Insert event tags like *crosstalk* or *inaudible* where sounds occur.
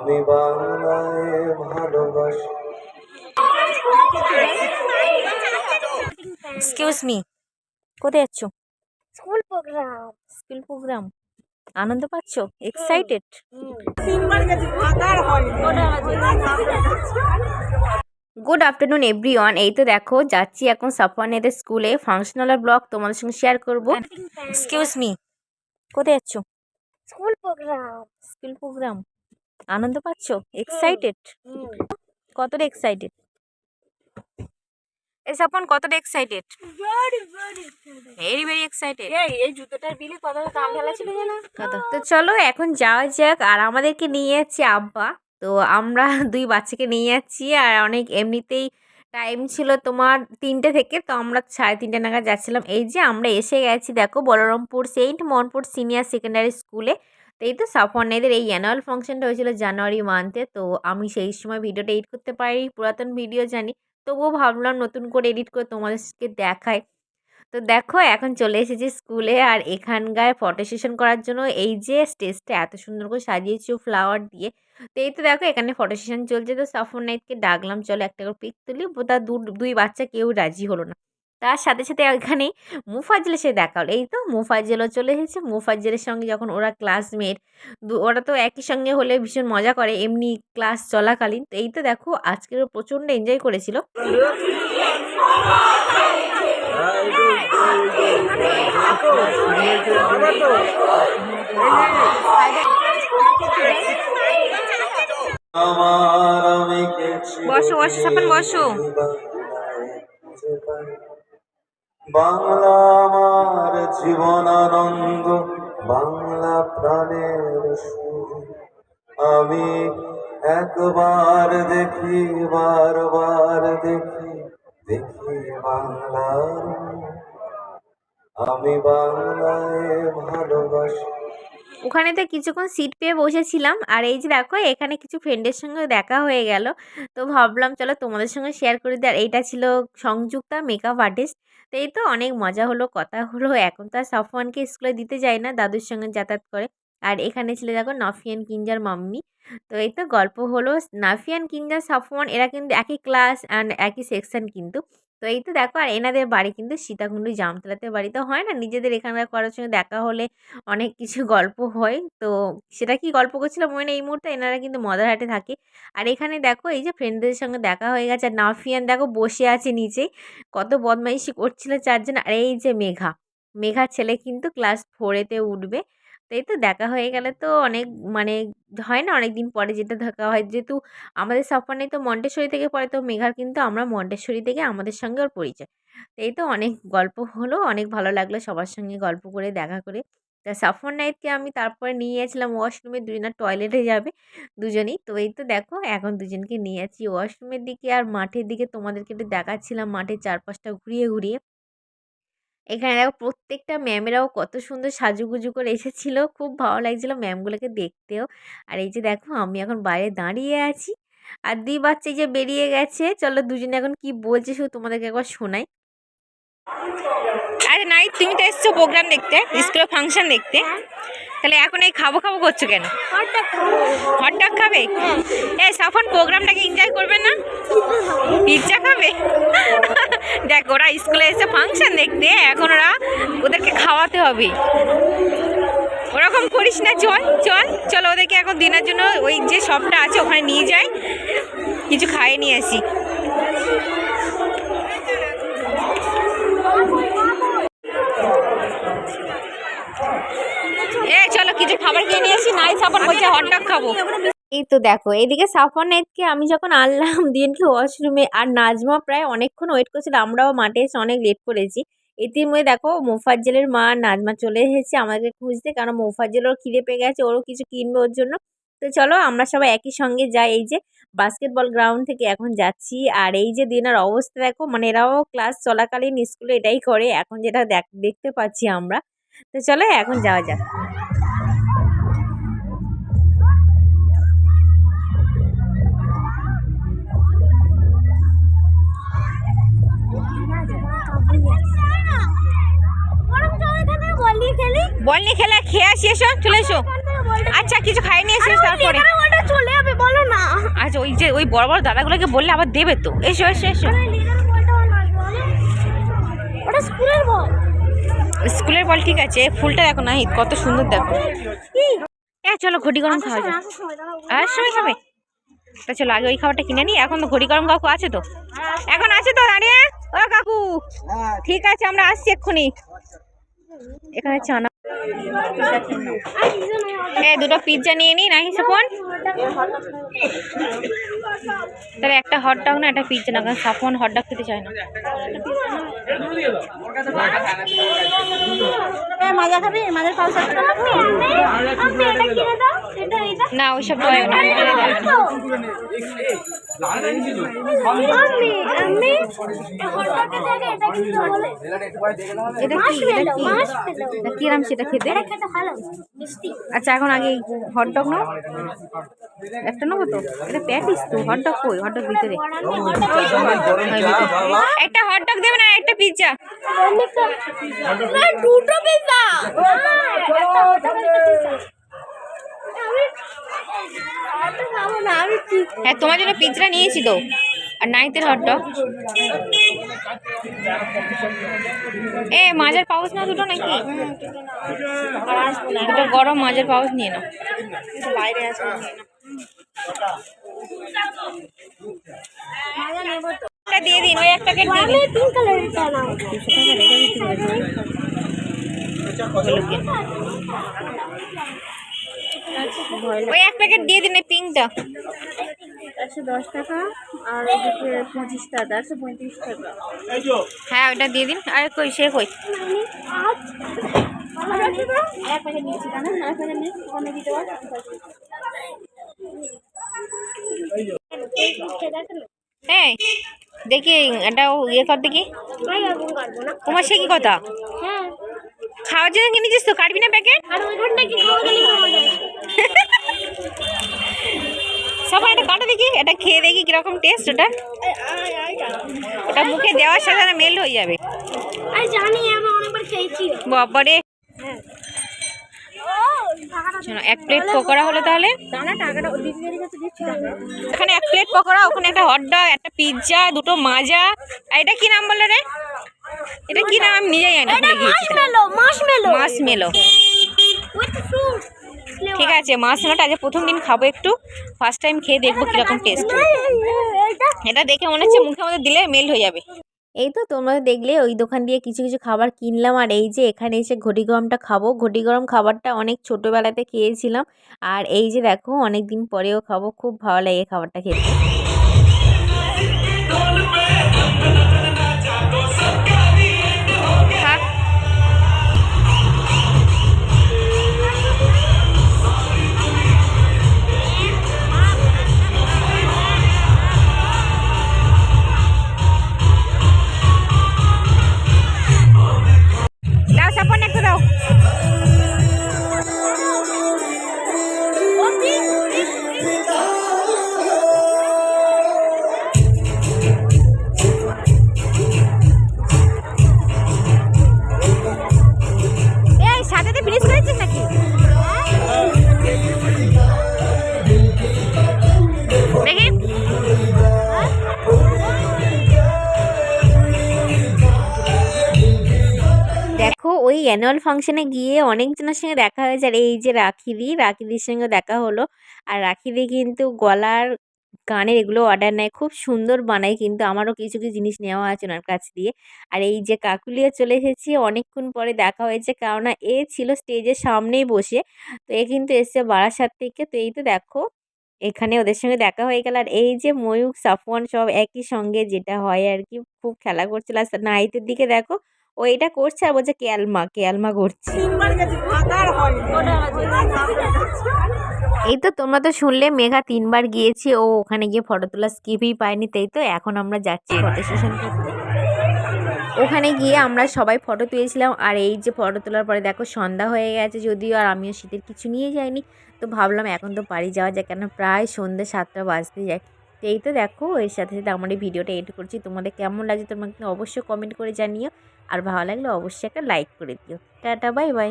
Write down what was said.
আমি বাংলায় ভালোবাসি। এক্সকিউজ মি কোথায় যাচ্ছ স্কুল প্রোগ্রাম। School programme. আনন্দ পাচ্ছ? এক্সাইটেড গুড আফটারনুন এভরিওয়ান এই তো দেখো যাচ্ছি এখন সাফওয়ান এদের স্কুলে। ফাংশনাল ব্লগ তোমাদের সঙ্গে শেয়ার করব। এক্সকিউজ মি কোথায় যাচ্ছ স্কুল প্রোগ্রাম। School programme. আনন্দ পাচ্ছ? এক্সাইটেড কতটা এক্সাইটেড এই সাপন কতটা এক্সাইটেড ভেরি ভেরি এক্সাইটেড এই এই জুতোটার বিলে কত দাম ঢালা ছিল জানো কত? তো চলো এখন যাওয়া যাক। আর আমাদেরকে নিয়ে যাচ্ছে আব্বা। তো আমরা *laughs* দুই বাচ্চাকে নিয়ে যাচ্ছি। আর অনেক এমনিতেই টাইম ছিল তোমার তিনটে থেকে। তো আমরা সাড়ে তিনটে নাগাদ যাচ্ছিলাম। এই যে আমরা এসে গেছি দেখো Balrampur saint Monpur senior secondary স্কুলে তো এই তো সাফওয়ানেদের এই অ্যানুয়াল ফাংশনটা হয়েছিল জানুয়ারি মান্থে তো আমি সেই সময় ভিডিওটা এডিট করতে পারি পুরাতন ভিডিও জানি। তবুও ভাবলাম নতুন করে এডিট করে তোমাদেরকে দেখায় তো দেখো, এখন চলে এসেছি স্কুলে আর এখানকার ফটো সেশন করার জন্য এই যে স্টেজটা এত সুন্দর করে সাজিয়েছি ফ্লাওয়ার দিয়ে। তো এই তো দেখো, এখানে ফটো সেশন চলছে। তো সাফর নাইটকে ডাকলাম, চলো একটা করে পিক তুলি। দু- দুই বাচ্চা কেউ রাজি হলো না। তার সাথে সাথে এখানে মুফাজ্জেলের সাথে দেখা হলো। এই তো মুফাজ্জেলও চলে এসেছে। মুফাজ্জেলের সঙ্গে যখন ওরা ক্লাসমেট ওরা তো একই সঙ্গে হলে ভীষণ মজা করে এমনি ক্লাস চলাকালীন। তো এই তো দেখো আজকেও প্রচণ্ড এনজয় করেছিল। বসো, বসো, সাপান, বসো। বাংলা আমার জীবন আনন্দ বাংলা প্রাণের সুর। আমি একবার দেখি, বারবার দেখি দেখি বাংলার আমি বাংলায় ওখানে তো কিছুক্ষণ সিট পেয়ে বসেছিলাম। আর এই যে দেখো, এখানে কিছু ফ্রেন্ডের সঙ্গে দেখা হয়ে গেল। তো ভাবলাম, চলো তোমাদের সঙ্গে শেয়ার করে দিই। আর এইটা ছিল সংযুক্তা মেকআপ আর্টিস্ট তো এই তো অনেক মজা হলো, কথা হলো। এখন তো আর সাফওয়ানকে স্কুলে দিতে যায় না, দাদুর সঙ্গে যাতায়াত করে। আর এখানে ছিল দেখো, নাফিয়ান কিঞ্জার মাম্মি। তো এই তো গল্প হলো। নাফিয়ান কিঞ্জার সাফওয়ান, এরা কিন্তু একই ক্লাস অ্যান্ড একই সেকশন কিন্তু। তো এই তো দেখো আর এনাদের বাড়ি কিন্তু সীতাকুণ্ডু জামতলাতে বাড়ি। তো হয় না নিজেদের এখানকার কারোর সঙ্গে দেখা হলে অনেক কিছু *laughs* গল্প হয়। তো সেটা কি গল্প করছিল মনে এই মুহূর্তে, এনারা কিন্তু মদারহাটে থাকে। আর এখানে দেখো এই যে ফ্রেন্ডদের সঙ্গে দেখা হয়ে গেছে। আর নাফিয়ান দেখো বসে আছে নিচেই কত বদমাইশি করছিল চারজন। আর এই যে মেঘা, মেঘার ছেলে কিন্তু ক্লাস ফোরেতে উঠবে। তো এই তো দেখা হয়ে গেলে তো অনেক মানে হয় না অনেক দিন পরে যেটা দেখা হয়। যেহেতু আমাদের সাফানে তো মন্টেশ্বরী থেকে পড়ে, তো মেঘার কিন্তু আমরা মন্টেশ্বরী থেকে আমাদের সঙ্গে ওর পরিচয়। তো এই তো অনেক গল্প হলো, অনেক ভালো লাগল সবার সঙ্গে গল্প করে, দেখা করে। তা সাফর নাইটকে আমি তারপরে নিয়ে গেছিলাম ওয়াশরুমে, দুজনা টয়লেটে যাবে দুজনেই। তো এই তো দেখো, এখন দুজনকে নিয়ে যাচ্ছি ওয়াশরুমের দিকে আর মাঠের দিকে তোমাদেরকে একটু দেখাচ্ছিলাম, মাঠের চারপাশটা ঘুরিয়ে ঘুরিয়ে। এখানে দেখো প্রত্যেকটা ম্যামেরাও কত সুন্দর সাজুগুজু করে এসেছিল। খুব ভালো লাগছিল ম্যামগুলোকে দেখতেও। আর এই যে দেখো আমি এখন বাইরে দাঁড়িয়ে আছি। আর দুই বাচ্চা যে বেরিয়ে গেছে চলো দুজনে এখন কি বলছে শুধু তোমাদেরকে একবার শোনাই। আরে নাই তুমি তো এসছো প্রোগ্রাম দেখতে স্কুলের ফাংশন দেখতে। তাহলে এখন এই খাব খাব করছ কেন? হট ডগ খাবে? এ সাফন প্রোগ্রামটাকে এনজয় করবে না? পিৎজা খাবে? *laughs* দেখ, ওরা স্কুলে এসে ফাংশন দেখতে, এখন ওরা ওদেরকে খাওয়াতে হবে। ওরকম করিস না, চল চল চল ওদেরকে এখন দিনের জন্য ওই যে শপটা আছে ওখানে নিয়ে যাই। কিছু খাইয়ে নিয়ে আসি। এ, চলো কিছু খাবার খেয়ে নিয়ে আসি, নাই সাফন বলছে হটডগ খাব। এই তো দেখো, এদিকে সাফানেতকে আমি যখন আনলাম, *laughs* দিনকে ওয়াশরুমে আর নাজমা প্রায় অনেকক্ষণ ওয়েট করছিল, আমরাও মাঠে এসে অনেক লেট করেছি। ইতিমধ্যে দেখো, মোফাজ্জেলের মা নাজমা চলে এসেছে আমাদেরকে খুঁজতে কারণ মোফাজ্জেল ওর খিদে পেয়ে গেছে, ওরও কিছু কিনবে ওর জন্য। তো চলো, আমরা সবাই একই সঙ্গে যাই, এই যে বাস্কেটবল গ্রাউন্ড থেকে এখন যাচ্ছি। আর এই যে দিনের অবস্থা দেখো মানে এরাও ক্লাস চলাকালীন স্কুলে এটাই করে, এখন যেটা দেখ- দেখতে পাচ্ছি আমরা। তো চলো, এখন যাওয়া যাক। বল নিয়ে খেলা খেয়ে আসি এসো চলে এসো। আচ্ছা কিছু খাই নিয়ে এসো তারপরে। চলে যাবে বলো না। আচ্ছা ওই যে ওই বড় বড় দাদাগুলোকে বললে আবার দেবে তো। এসো এসো এসো। ওটা স্কুলের বল। স্কুলের বল ঠিক আছে ফুলটা দেখো না কত সুন্দর দেখো। হ্যাঁ চলো ঘটি গরম খাওয়া যায় আর সময় খাবে তা চলো আগে ওই খাবারটা কিনে নিই এখন তো ঘড়ি গরম কাকু আছে তো। এখন আছে তো দাঁড়িয়ে। ও কাকু। ঠিক আছে আমরা আসছি এক্ষুনি। এখানে চানা আর কিছু নেই এ দুটো পিৎজা নিয়ে নিই নাকি সাপন? তাহলে একটা হট ডগ না একটা পিৎজা না কারণ সাপন হট ডগ খেতে চায় না। না ওইসব না। কিরাম সেটা? এটা খেতে? আচ্ছা এখন আগে হট ডগ নাও। একটা নেব তো? এটা প্যাটিস তো। হট ডগ কই? হট ডগ ভিতরে। একটা হট ডগ দেবে না একটা পিৎজা দুটো পিজা একটা হটডগ একটা পিজা আমি এটা খাব না আমি ঠিক হ্যাঁ তোমার জন্য পিৎজা নিয়েছি তো। আর নাইতের হট ডগ এ মাছের পাউচ না দুটো নাকি? দুটো গরম মাছের পাউচ নিয়ে নাও। বাইরে একটা দিয়ে দিন ওই এক প্যাকেট দিয়ে দিন পিঙ্ক কালারটা নাও। ওই এক প্যাকেট দিয়ে দিন এই পিঙ্কটা একশো দশ টাকা আর এদিকে পঁচিশ টাকা একশো পঁয়ত্রিশ টাকা। হ্যাঁ ওটা দিয়ে দিন। আর কই সে কই? হ্যাঁ দেখি এটা ইয়ে কর দেখি। তোমার সে কি কথা? হ্যাঁ। খাওয়ার জন্য কিনেছিস তো? কাটবি না প্যাকেট আর ওইখানটা কি খাওয়া গেলে খাওয়া যায় সবাই এটা কাটো দেখি এটা খেয়ে দেখি কীরকম টেস্ট ওটা। ওটা মুখে দেওয়ার সাথে মেল হয়ে যাবে। বাবারে এক প্লেট পকোড়া হলো তাহলে। এখানে এক প্লেট পকোড়া ওখানে একটা হট ডগ একটা পিৎজা দুটো মাজা। আর এটা কি নাম বলল রে? এটা কি নাম? আমি নিজেই জানি মাছ মেলো উইথ ফ্রুট ঠিক আছে মাছ রান্নাটা আজ প্রথম দিন খাব একটু ফার্স্ট টাইম খেয়ে দেখব কীরকম টেস্ট এটা এটা দেখে মনে হচ্ছে মুখে মধ্যে দিলে মেল হয়ে যাবে। এই তো তোমরা দেখলে ওই দোকান দিয়ে কিছু কিছু খাবার কিনলাম আর এই যে এখানে এসে ঘটি গরমটা খাব। ঘটি গরম খাবারটা অনেক ছোটোবেলাতে খেয়েছিলাম আর এই যে দেখো অনেক দিন পরেও খাব খুব ভালো লাগে খাবারটা খেতে। ওই অ্যানুয়াল ফাংশনে গিয়ে অনেকজনের সঙ্গে দেখা হয়েছে। আর এই যে রাখিদি, রাখিদির সঙ্গে দেখা হলো। আর রাখিদি কিন্তু গলার কানের এগুলো অর্ডার নেয়। খুব সুন্দর বানায় কিন্তু। আমারও কিছু কিছু জিনিস নেওয়া আছে ওনার কাছ দিয়ে। আর এই যে কাকুলিয়া চলে এসেছি। অনেকক্ষণ পরে দেখা হয়েছে। কেননা এ ছিল স্টেজের সামনেই বসে। তো এ কিন্তু এসছে বারাসাত থেকে। তো এই তো দেখো, এখানে ওদের সঙ্গে দেখা হয়ে গেল। আর এই যে ময়ূক সাফওয়ান সব একই সঙ্গে যেটা হয় আর কি। খুব খেলা করছিল। আর নাইটের দিকে দেখো ও এটা করছে আর বলছে কেয়ালমা কেয়ালমা করছে। এই তো তোমরা তো শুনলে, মেঘা তিনবার গিয়েছি, ও ওখানে গিয়ে ফটো তোলা স্কিপই পায়নি, তাই তো এখন আমরা যাচ্ছি ফটো সেশন করতে। ওখানে গিয়ে আমরা সবাই ফটো তুলেছিলাম, আর এই যে ফটো তোলার পরে দেখো সন্ধ্যা হয়ে গেছে যদিও, আর আমিও শীতের কিছু নিয়ে যাইনি, তো ভাবলাম এখন তো বাড়ি যাওয়া যায় কেন প্রায় সন্ধ্যে সাতটা বাজতে যায়। তো এই তো দেখো, এর সাথে সাথে আমার এই ভিডিওটা এড করছি। তোমাদের কেমন লাগছে তোমাকে অবশ্যই কমেন্ট করে জানিও। আর ভালো লাগলে অবশ্যই একটা লাইক করে দিও। Tata bye bye